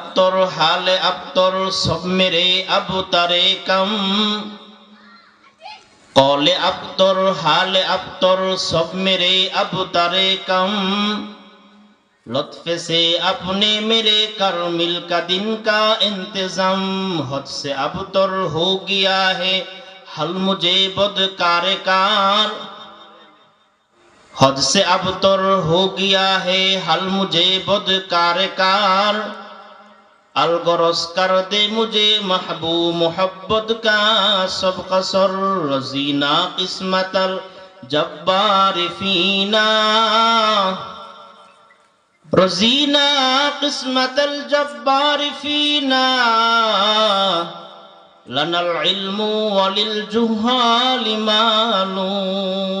তোর হালে আপ্তর সব মেরে আবু তারে কম কলে আপ্তর হালে আপ্তর সব মেরে আবু তারে কম लुत्फ से अपने मेरे कर मिल का दिन का इंतजाम हद से अब तर हो गया है हल मुझे बदकार कार हद से अब तर हो गया है हल मुझे बदकार कार الغرس کر دے مجھے محبوب محبت کا سب قصر رزینا قسمت الجبار فینا رزینا قسمت الجبار فینا لنا العلم وللجهال مالون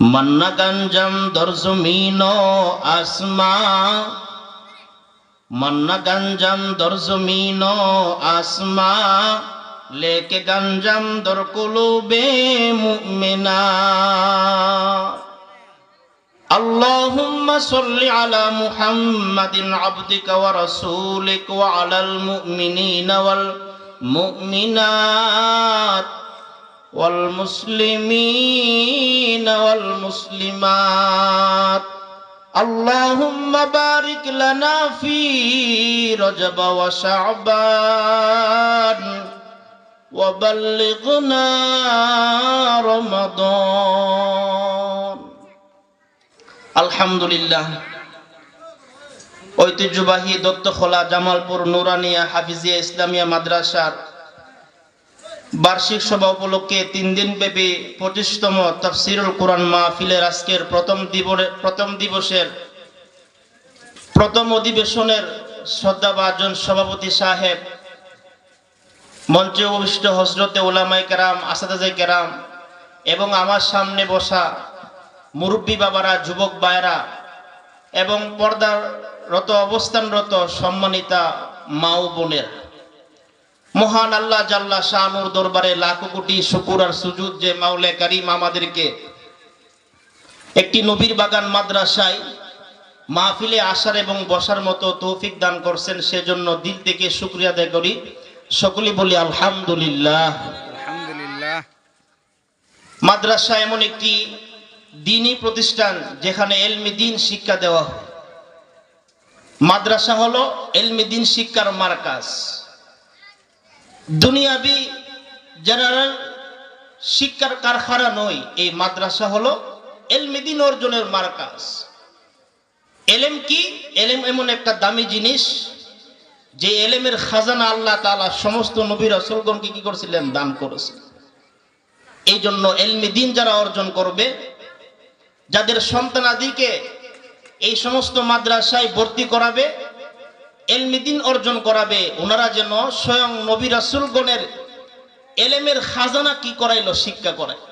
من گنجم درزمین و اسمان মন্না গঞ্জম দরজমিন আসমা লেকে গঞ্জম দর কুলুবে মুমিনা اللهم صل على محمد عبدك ورسولك وعلى المؤمنين والمؤمنات والمسلمين والمسلمات اللهم بارك لنا في رجب وشعبان وبلغنا رمضان আলহামদুলিল্লাহ ঐতিহ্যবাহী দত্তখোলা জামালপুর নুরানিয়া হাফিজিয়া ইসলামিয়া মাদ্রাসার বার্ষিক সভা উপলক্ষে তিন দিন ব্যাপী পঁচিশতম তফসিরুল কোরআন মাহফিলের আজকের প্রথম প্রথম দিবসের প্রথম অধিবেশনের শ্রদ্ধাভাজন সভাপতি সাহেব, মঞ্চে উপবিষ্ট হজরতে ওলামাই কেরাম আসাদাজাই কেরাম এবং আমার সামনে বসা মুরব্বী বাবারা, যুবক বায়রা এবং পর্দারত, অবস্থানরত সম্মানিতা মা ও বোনের। মহান আল্লাহ জাল্লা শাহনুর দরবারে লাখো কোটি শুকুর আর সুজুদ যে মাউলে কারিম আমাদেরকে একটি নবীর বাগান মাদ্রাসায় মাহফিলে আসার এবং বসার মতো তৌফিক দান করছেন সেজন্য দিল থেকে শুক্রিয়া আদায় করি। সকলে বলি আলহামদুলিল্লাহ। আলহামদুলিল্লাহ। মাদ্রাসা এমন একটি দিনই প্রতিষ্ঠান যেখানে এলমি দিন শিক্ষা দেওয়া হয়। মাদ্রাসা হলো এলমি দিন শিক্ষার মার্কাজ। দুনিয়াবি জেনারেল শিক্ষার কারখানা নয়, এই মাদ্রাসা হলো এলমি দিন অর্জনের মার্কাজ। এলেম কি? এলেম এমন একটা দামি জিনিস, যে এলেমের খাজানা আল্লাহ তাআলা সমস্ত নবী রাসূলগণকে কি করেছিলেন? দান করেছিলেন এই জন্য এলমি দিন যারা অর্জন করবে, যাদের সন্তানাদিকে এই সমস্ত মাদ্রাসায় ভর্তি করাবে এলমি দিন অর্জন করাবে। ওনারা যেন স্বয়ং নবী রাসুলগণের এলেমের খাজানা কি করাইলো, শিক্ষা করায়।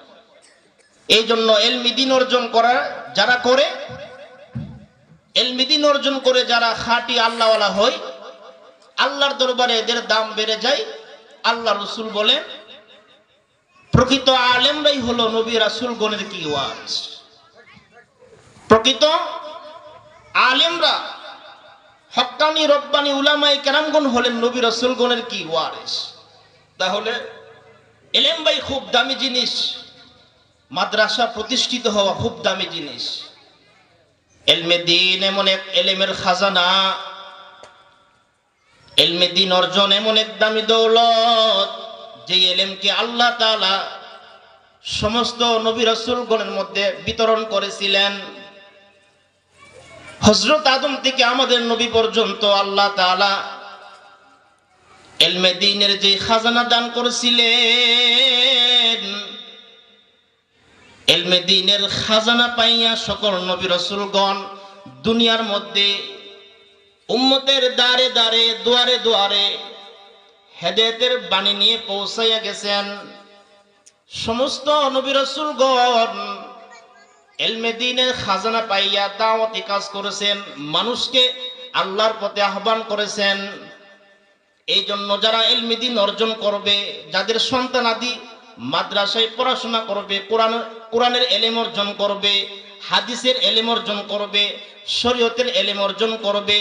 এই জন্য এলমি দিন অর্জন করা যারা করে এলমিদিন অর্জন করে যারা খাঁটি আল্লাহওয়ালা হয়, আল্লাহর দরবারে এদের দাম বেড়ে যায়। আল্লাহ রসুল বলেন, প্রকৃত আলেমরাই হলো নবী রাসুল গণের কি ওয়াজ। প্রকৃত আলেমরা হক্কানি রব্বানি উলামাই কেরামগণ হলেন নবী রাসুল গণের কি ওয়ারিস তাহলে এলেম ভাই খুব দামি জিনিস, মাদ্রাসা প্রতিষ্ঠিত হওয়া খুব দামি জিনিস। এলমে দিন এমন এক এলেমের খাজানা, এলমে দিন অর্জন এমন এক দামি দৌলত, যে এলেমকে আল্লাহ তাআলা সমস্ত নবী রাসূলগণের মধ্যে বিতরণ করেছিলেন। হযরত আদম থেকে আমাদের নবী পর্যন্ত আল্লাহ তাআলা এলমে দিনের যে খাজানা দান করেছিলেন, এলমে দিনের খাজানা পাইয়া সকল নবী রাসূলগণ দুনিয়ার মধ্যে উম্মতের দ্বারে দ্বারে, দুয়ারে দুয়ারে হেদায়েতের বাণী নিয়ে পৌঁছাইয়া গেছেন। সমস্ত নবী রাসূলগণ এলমে দিনের খাজানা পাইয়া দাওয়াতি কাজ করেছেন, মানুষকে আল্লাহর পথে আহ্বান করেছেন। এই জন্য যারা এলমেদিন অর্জন করবে, যাদের সন্তান আদি মাদ্রাসায় পড়াশোনা করবে, কোরআন, কোরআনের এলেম অর্জন করবে, হাদিসের এলেম অর্জন করবে, শরীয়তের এলেম অর্জন করবে,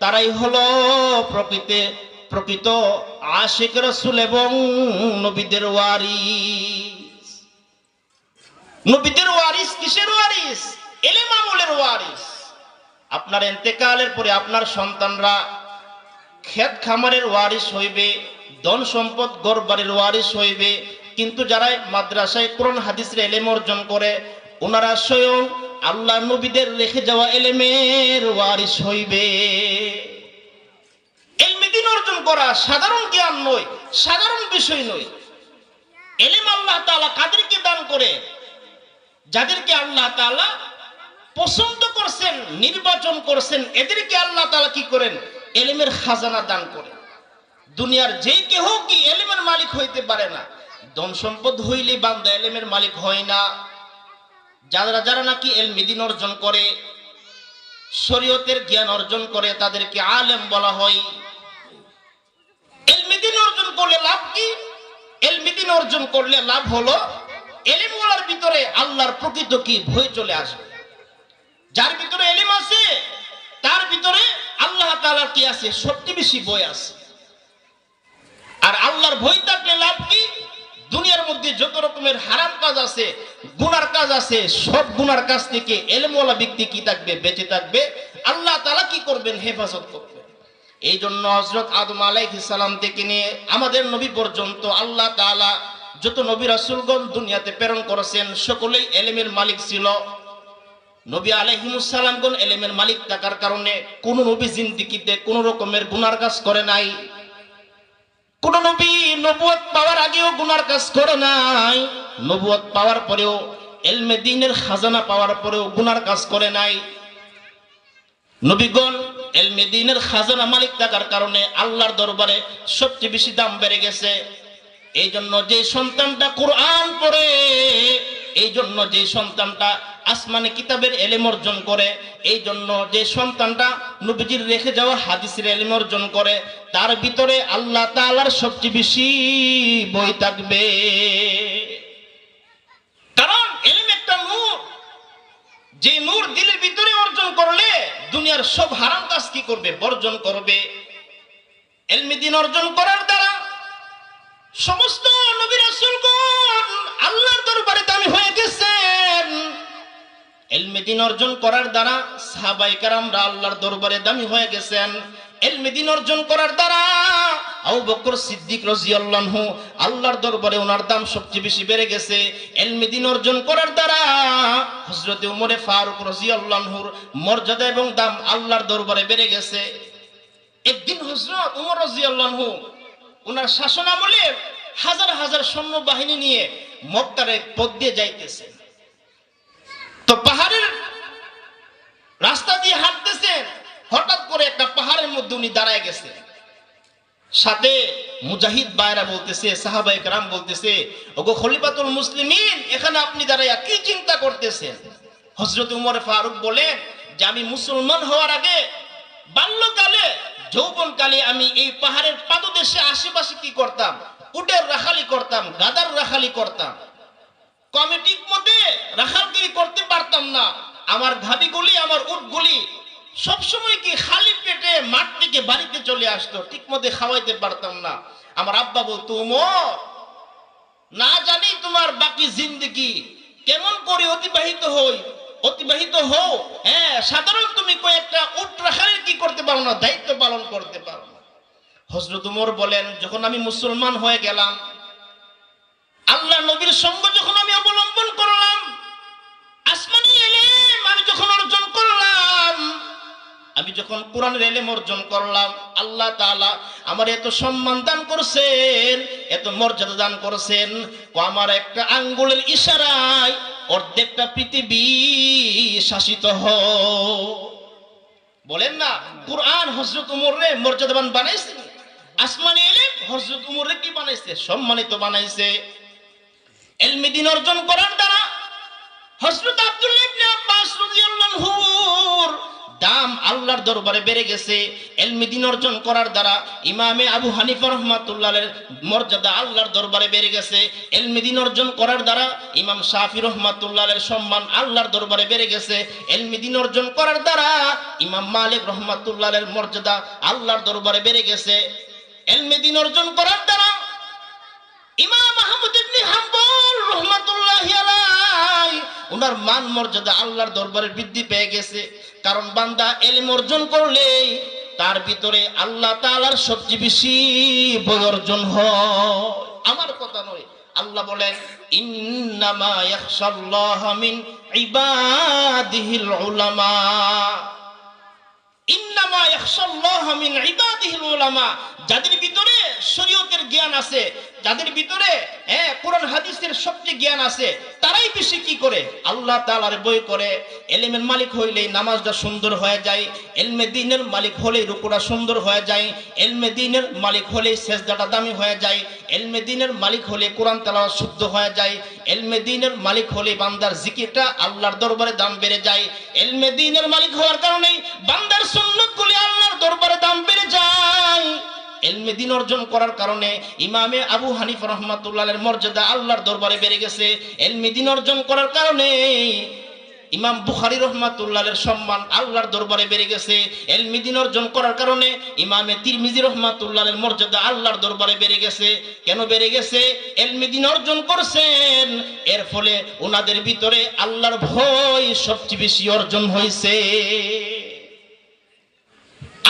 তারাই হলো প্রকৃতি প্রকৃত আশিক রসুল এবং নবীদের ওয়ারিস নবীদের ওয়ারিস কিসের ওয়ারিস? এলেম আমলের ওয়ারিস। আপনার এতেকালের পরে আপনার সন্তানরা ক্ষেত খামারের ওয়ারিস হইবে, ধন সম্পদ গড়বাড়ির ওয়ারিস হইবে, কিন্তু যারা মাদ্রাসায় কোরআন হাদিসের এলেম অর্জন করে, ওনারা স্বয়ং আল্লাহ নবীদের রেখে যাওয়া এলেমের ওয়ারিস হইবে। এলমেদিন অর্জন করা সাধারণ জ্ঞান নয়, সাধারণ বিষয় নয়। এলেম আল্লাহ তাআলা কাদেরকে দান করে? যাদেরকে আল্লাহ তালা পছন্দ করছেন, নির্বাচন করছেন, এদেরকে আল্লাহ তালা কি করেন? এলেমের খাজানা দান করেন। দুনিয়ার যে কেহ কি এলেমের মালিক হইতে পারে না। ধন সম্পদ হইলে বান্দা এলেমের মালিক হয় না। যারা যারা নাকি এলমিদিন অর্জন করে, শরীয়তের জ্ঞান অর্জন করে, তাদেরকে আলেম বলা হয়। অর্জন করলে লাভ কি? এলমিদিন অর্জন করলে লাভ হলো এলিম ভিতরে আল্লাহর প্রকৃত কি ভয় চলে আসবে? যার ভিতরে এলিম আছে, তার ভিতরে আল্লাহ তাআলার কি আছে? সবচেয়ে বেশি বই আছে। আর আল্লাহর ভয় থাকলে লাভ কি? দুনিয়ার মধ্যে যত রকমের হারাম কাজ আছে, গুনার কাজ আছে, সব গুনার কাজ থেকে এলমওয়ালা ব্যক্তি কি থাকবে? বেঁচে থাকবে। আল্লাহ তাআলা কি করবেন? হেফাজত করবেন এই জন্য হজরত আদম আলাইহিস সালাম থেকে নিয়ে আমাদের নবী পর্যন্ত আল্লাহ তাআলা যত নবী রাসূলগণ দুনিয়াতে প্রেরণ করেছেন, সকলেই এলেমের মালিক ছিল। নবী আলাইহিমুসালামগণ এলেমের মালিক থাকার কারণে কোন নবী জিন্দিগিতে কোন রকমের গুনার কাজ করে নাই। কোন নবী নবুয়ত পাওয়ার আগেও গুনার কাজ করে নাই। নবুয়ত পাওয়ার পরেও, এলমে দিনের খাজানা পাওয়ার পরেও গুনার কাজ করে নাই। নবীগণ এলমে দিনের খাজানা মালিক থাকার কারণে আল্লাহর দরবারে সবচেয়ে বেশি দাম বেড়ে গেছে। এই জন্য যে সন্তানটা কোরআন পড়ে এই জন্য যে সন্তানটা আসমানি কিতাবের এলেম অর্জন করে এই জন্য যে সন্তানটা নবীজির রেখে যাওয়া হাদিসের এলেম অর্জন করে, তার ভিতরে আল্লাহ তাআলার সবচেয়ে বেশি বই থাকবে। কারণ এলেম একটা নূর। যে নূর দিলের ভিতরে অর্জন করলে দুনিয়ার সব হারাম কাজ কি করবে? বর্জন করবে। এলমিদিন অর্জন করার দ্বারা সমস্ত নবী আল্লাহর দরবারে দামি হয়ে গেছেন। এলমে দিন অর্জন করার দ্বারা সাহাবাই কারামরা আল্লাহর দরবারে দামি হয়ে গেছেন। এলমে দিন অর্জন করার দ্বারা সিদ্দিক দরবারে ওনার দাম সবচেয়ে বেড়ে গেছে। এলমে দিন অর্জন করার দ্বারা মর্যাদা এবং দাম আল্লাহর দরবারে বেড়ে গেছে। একদিন হযরত ওমর রাদিয়াল্লাহু ওনার শাসন আমলে হাজার হাজার সৈন্য বাহিনী নিয়ে মক্কারে পথ দিয়ে যাইতেছে। তো পাহাড়ের রাস্তা দিয়ে হাঁটতেছেন হঠাৎ করে একটা পাহাড়ের মধ্যে উনি দাঁড়ায় গেছে। সাথে মুজাহিদ বাইরা বলতেছে সাহাবাই কারাম বলতেছে, ওগো খলিফাতুল মুসলিমিন, এখানে আপনি দাঁড়াইয়া কি চিন্তা করতেছেন? হজরত উমর ফারুক বলেন যে, আমি মুসলমান হওয়ার আগে বাল্যকালে যৌবনকালে আমি এই পাহাড়ের পাদদেশে আশেপাশে কি করতাম? উটের রাখালি করতাম, গাদার রাখালি করতাম। কমিটির মধ্যে রাখালগিরি করতে পারতাম না। আমার ঘাবিগুলি আমার উটগুলি সবসময় কি খালি পেটে মাঠ থেকে বাড়িতে চলে আসতো, ঠিক মধ্যে খাওয়াইতে পারতাম না। আমার আব্বা বলতো, উমর, না জানি তোমার বাকি জিন্দগি কেমন করে অতিবাহিত হই? অতিবাহিত হও। হ্যাঁ সাধারণ তুমি কয়েকটা উট রাখালের কি করতে পারো না? দায়িত্ব পালন করতে পারো না। হজরত উমর বলেন, যখন আমি মুসলমান হয়ে গেলাম, আল্লাহ নবীর সঙ্গ যখন আমি অবলম্বন করলাম, আসমানি এলেম আমি যখন অর্জন করলাম, আমি যখন কোরআনের এলেম অর্জন করলাম, আল্লাহ তাআলা আমার এত সম্মান দান করছেন, এত মর্যাদা দান করছেন আমার একটা আঙ্গুলের ইশারায় অর্ধেকটা পৃথিবী শাসিত হ। বলেন না, কোরআন হজরত উমর রে মর্যাদাবান বানাইছে? আসমানি এলেম হজরত রে কি বানাইছে? সম্মানিত বানাইছে। এলমিদিন অর্জন করার দ্বারা হজরত আব্দুল্লাহ ইবনে আব্বাস রাদিয়াল্লাহুর দাম আল্লাহর দরবারে বেড়ে গেছে। এলমি দিন অর্জন করার দ্বারা ইমামে আবু হানিফা রহমাতুল্লাহের মর্যাদা আল্লাহর দরবারে বেড়ে গেছে। এলমি দিন অর্জন করার দ্বারা ইমাম শাফি রহমাতুল্লাহের সম্মান আল্লাহর দরবারে বেড়ে গেছে। এলমি দিন অর্জন করার দ্বারা ইমাম মালিক রহমাতুল্লাহের মর্যাদা আল্লাহর দরবারে বেড়ে গেছে। এলমি দিন অর্জন করার দ্বারা ওনার মান মর্যাদা আল্লাহর দরবারে বৃদ্ধি পেয়ে গেছে। কারণ বান্দা এলিম অর্জন করলে তার ভিতরে আল্লাহ তাআলার সবচেয়ে বেশি বই অর্জন হয়। আমার কথা নয়, আল্লাহ বলেন, ইন্নামা ইন্নামা যাদের ভিতরে শরীয়তের জ্ঞান আছে, যাদের ভিতরে হ্যাঁ কোরআন হাদিসের সবচেয়ে জ্ঞান আছে, তারাই বেশি কি করে? আল্লাহ তাআলার বই করে। এলিমের মালিক হইলেই নামাজটা সুন্দর হয়ে যায়, এলমে দিনের মালিক হলেই রুকুটা সুন্দর হয়ে যায়, এলমে দিনের মালিক হলেই সেজদাটা দামি হয়ে যায়, এলমে দিনের মালিক হলে কোরআন তেলাওয়াত শুদ্ধ হয়ে যায়, এলমে দিনের মালিক হলে বান্দার জিকিরটা আল্লাহর দরবারে দাম বেড়ে যায়, এলমে দিনের মালিক হওয়ার কারণেই বান্দার সুন্নতগুলি আল্লাহর দরবারে দাম বেড়ে যায়। এলমে দিন অর্জন করার কারণে ইমামে আবু হানিফ রহমাতুল্লাহের মর্যাদা আল্লাহর দরবারে বেড়ে গেছে। এলমে দিন অর্জন করার কারণে ইমাম বুখারি রহমাতুল্লাহের সম্মান আল্লাহর দরবারে বেড়ে গেছে। এলমি দিন অর্জন করার কারণে ইমামে তিরমিজি রহমাতুল্লাহের মর্যাদা আল্লাহর দরবারে বেড়ে গেছে। কেন বেড়ে গেছে? এলমি দিন অর্জন করছেন, এর ফলে ওনাদের ভিতরে আল্লাহর ভয় সবচেয়ে বেশি অর্জন হয়েছে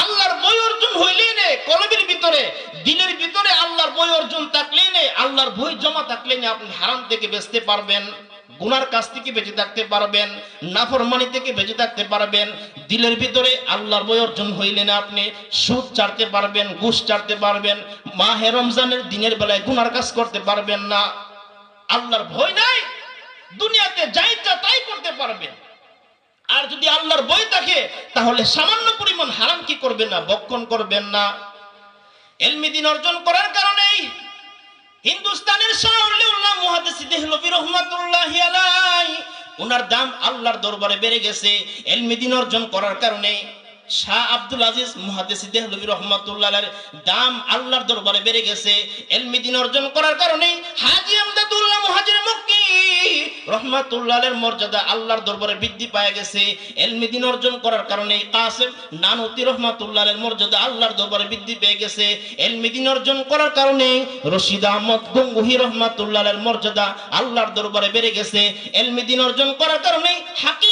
আল্লাহর বই অর্জন হইলে নে কলবের ভিতরে দিনের ভিতরে আল্লাহর বই অর্জন থাকলে নে, আল্লাহর বই জমা থাকলে নে আপনি হারাম থেকে বেঁচতে পারবেন, গুনার কাছ থেকে বেঁচে থাকতে পারবেন, নাফরমানি থেকে বেঁচে থাকতে পারবেন, দিলের ভিতরে আল্লাহর বই অর্জন হইলে না আপনি সুদ চাড়তে পারবেন, ঘুষ চাড়তে পারবেন, মাহে রমজানের দিনের বেলায় গুনার কাজ করতে পারবেন না, আল্লাহর ভয় নাই, দুনিয়াতে যা তাই করতে পারবেন। আর যদি আল্লাহর বই থাকে, তাহলে সামান্য পরিমাণ হারাম কি করবেন না, বক্ষণ করবেন না। এলমি দিন অর্জন করার কারণেই হিন্দুস্তানের শাহুল্লাহ মুহাদ্দিস দেহলভি রহমাতুল্লাহি আলাই ওনার দাম আল্লাহর দরবারে বেড়ে গেছে। এলমিদিন অর্জন করার কারণে শাহ আব্দুল আজিজ মুহাদ্দিস দেহলভী রহমাতুল্লাহের দাম আল্লাহর দরবারে বেড়ে গেছে। এলমি দিন অর্জন করার কারণে হাজী আমদাদুল্লাহ মুহাজির মক্কি রহমাতুল্লাহের মর্যাদা আল্লাহর দরবারে বৃদ্ধি পায় গেছে। এলমি দিন অর্জন করার কারণে কাসেম নানুতি রহমাতুল্লাহের মর্যাদা আল্লাহর দরবারে বৃদ্ধি পেয়ে গেছে। এলমি দিন অর্জন করার কারণে রশিদ আহমদ গঙ্গুহি রহমাতুল্লাহের মর্যাদা আল্লাহর দরবারে বেড়ে গেছে। এলমি দিন অর্জন করার কারণে উম্মত